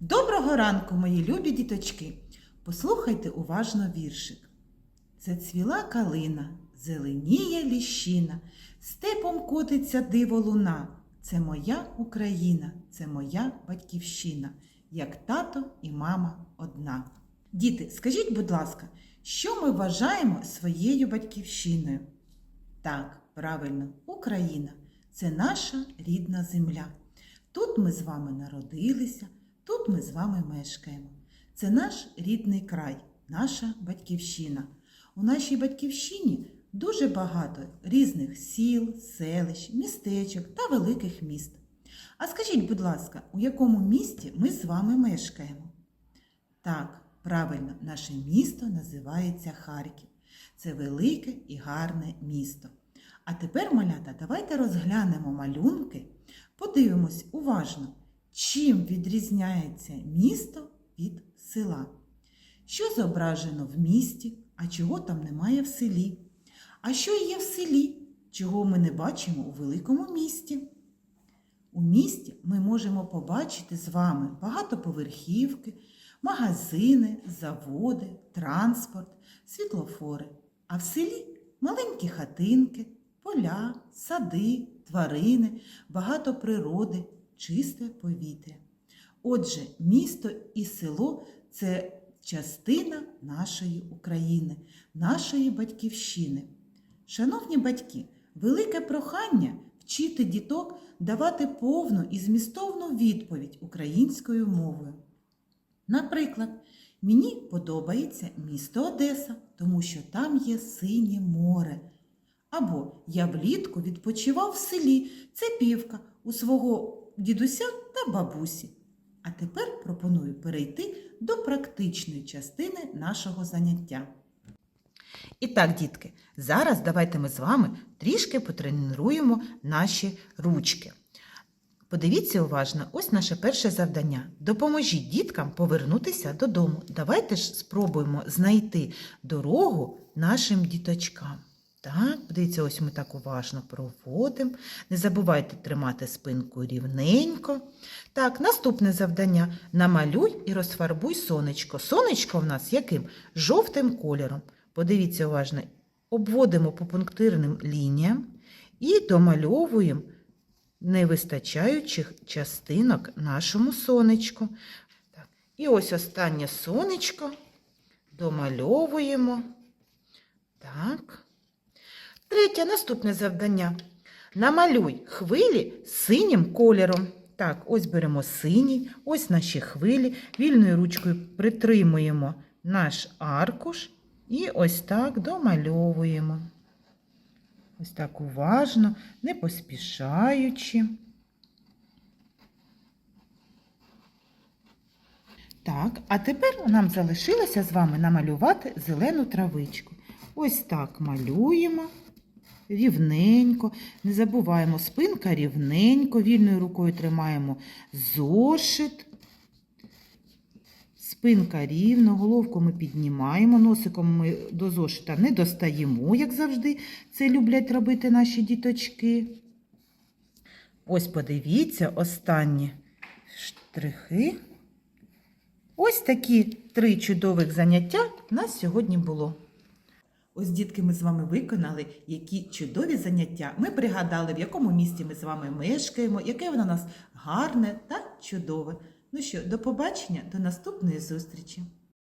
Доброго ранку, мої любі діточки! Послухайте уважно віршик. Зацвіла калина, зеленіє ліщина, степом котиться диво луна. Це моя Україна, це моя батьківщина, як тато і мама одна. Діти, скажіть, будь ласка, що ми вважаємо своєю батьківщиною? Так, правильно, Україна це наша рідна земля. Тут ми з вами народилися, тут ми з вами мешкаємо. Це наш рідний край, наша батьківщина. У нашій батьківщині дуже багато різних сіл, селищ, містечок та великих міст. А скажіть, будь ласка, у якому місті ми з вами мешкаємо? Так, правильно, наше місто називається Харків. Це велике і гарне місто. А тепер, малята, давайте розглянемо малюнки, подивимось уважно, чим відрізняється місто від села. Що зображено в місті, а чого там немає в селі? А що є в селі, чого ми не бачимо у великому місті? У місті ми можемо побачити з вами багатоповерхівки, магазини, заводи, транспорт, світлофори. А в селі маленькі хатинки, поля, сади, тварини, багато природи, чисте повітря. Отже, місто і село це частина нашої України, нашої батьківщини. Шановні батьки, велике прохання вчити діток давати повну і змістовну відповідь українською мовою. Наприклад, мені подобається місто Одеса, тому що там є синє море. Або я влітку відпочивав в селі це півка у свого дідуся та бабусі. А тепер пропоную перейти до практичної частини нашого заняття. І так, дітки, зараз давайте ми з вами трішки потренуємо наші ручки. Подивіться уважно, ось наше перше завдання. Допоможіть діткам повернутися додому. Давайте ж спробуємо знайти дорогу нашим діточкам. Так, подивіться, ось ми так уважно проводимо. Не забувайте тримати спинку рівненько. Так, наступне завдання. Намалюй і розфарбуй сонечко. Сонечко в нас яким? Жовтим кольором. Подивіться уважно, обводимо по пунктирним лініям і домальовуємо невистачаючих частинок нашому сонечку. Так. І ось останнє сонечко домальовуємо. Так. Третє наступне завдання. Намалюй хвилі синім кольором. Так, ось беремо синій, ось наші хвилі. Вільною ручкою притримуємо наш аркуш і ось так домальовуємо. Ось так уважно, не поспішаючи. Так, а тепер нам залишилося з вами намалювати зелену травичку. Ось так малюємо рівненько. Не забуваємо спинка рівненько, вільною рукою тримаємо зошит. Спинка рівно, головку ми піднімаємо, носиком ми до зошита не достаємо, як завжди це люблять робити наші діточки. Ось подивіться, останні штрихи. Ось такі три чудових заняття у нас сьогодні було. Ось, дітки, ми з вами виконали, які чудові заняття. Ми пригадали, в якому місті ми з вами мешкаємо, яке воно у нас гарне та чудове. Ну що, до побачення, до наступної зустрічі!